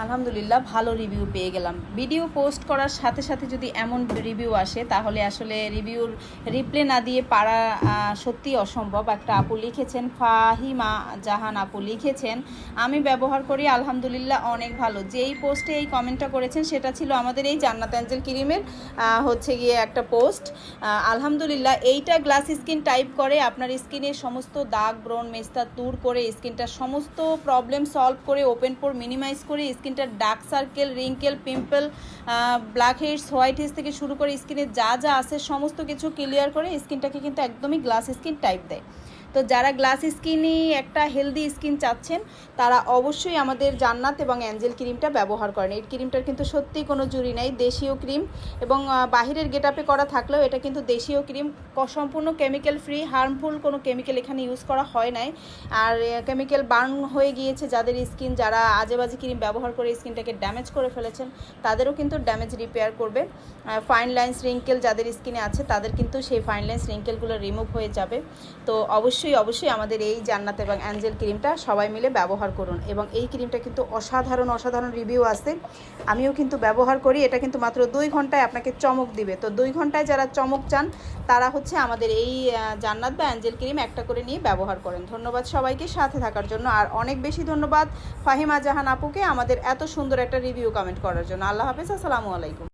আলহামদুলিল্লাহ, ভালো রিভিউ পেয়ে গেলাম। ভিডিও পোস্ট করার সাথে সাথে যদি এমন রিভিউ আসে, তাহলে আসলে রিভিউর রিপ্লে না দিয়ে পারা সত্যি অসম্ভব। একটা আপু লিখেছেন, ফাহিমা জাহান আপু লিখেছেন, আমি ব্যবহার করি, আলহামদুলিল্লাহ অনেক ভালো। যেই পোস্টে এই কমেন্টটা করেছেন, সেটা ছিল আমাদের এই জান্নাত অ্যাঞ্জেল ক্রিমের হচ্ছে গিয়ে একটা পোস্ট আলহামদুলিল্লাহ, এইটা গ্লাস স্কিন টাইপ করে, আপনার স্কিনের সমস্ত দাগ, ব্রণ মেস্তা দূর করে স্কিনটার সমস্ত প্রবলেম সলভ করে ওপেন পোর মিনিমাইজ করে স্কিনটার dark circle, wrinkle, pimple blackheads, whiteheads থেকে শুরু করে স্কিনে যা যা আছে, সমস্ত কিছু ক্লিয়ার করে স্কিনটাকে কিন্তু একদমই গ্লাস স্কিন টাইপ দেয়। তো যারা গ্লাস স্কিনই একটা হেলদি স্কিন চাচ্ছেন, তারা অবশ্যই আমাদের জান্নাত এবং অ্যাঞ্জেল ক্রিমটা ব্যবহার করেন। এই ক্রিমটার কিন্তু সত্যিই কোনো জুরি নাই, দেশীয় ক্রিম এবং বাহিরের গেটআপে করা থাকলেও এটা কিন্তু দেশীয় ক্রিম সম্পূর্ণ কেমিক্যাল ফ্রি হার্মফুল কোনো কেমিক্যাল এখানে ইউজ করা হয় নাই। আর কেমিক্যাল বার্ন হয়ে গিয়েছে যাদের স্কিন যারা আজে বাজে ক্রিম ব্যবহার করে স্কিনটাকে ড্যামেজ করে ফেলেছেন, তাদেরও কিন্তু ড্যামেজ রিপেয়ার করবে। ফাইন লাইন্স রিঙ্কেল যাদের স্কিনে আছে, তাদের কিন্তু সেই ফাইন লাইন্স রিঙ্কেলগুলো রিমুভ হয়ে যাবে। তো অবশ্যই অবশ্যই অবশ্যই আমাদের এই জান্নাত এবং অ্যাঞ্জেল ক্রিমটা সবাই মিলে ব্যবহার করুন এবং এই ক্রিমটা কিন্তু অসাধারণ অসাধারণ রিভিউ আছে। আমিও কিন্তু ব্যবহার করি, এটা কিন্তু মাত্র দুই ঘন্টায় আপনাকে চমক দিবে। তো দুই ঘন্টায় যারা চমক চান, তারা হচ্ছে আমাদের এই জান্নাত বা অ্যাঞ্জেল ক্রিম একটা করে নিয়ে ব্যবহার করেন। ধন্যবাদ সবাইকে সাথে থাকার জন্য। আর অনেক বেশি ধন্যবাদ ফাহিমা জাহান আপুকে আমাদের এত সুন্দর একটা রিভিউ কমেন্ট করার জন্য। আল্লাহ হাফেজ, আসসালামু আলাইকুম।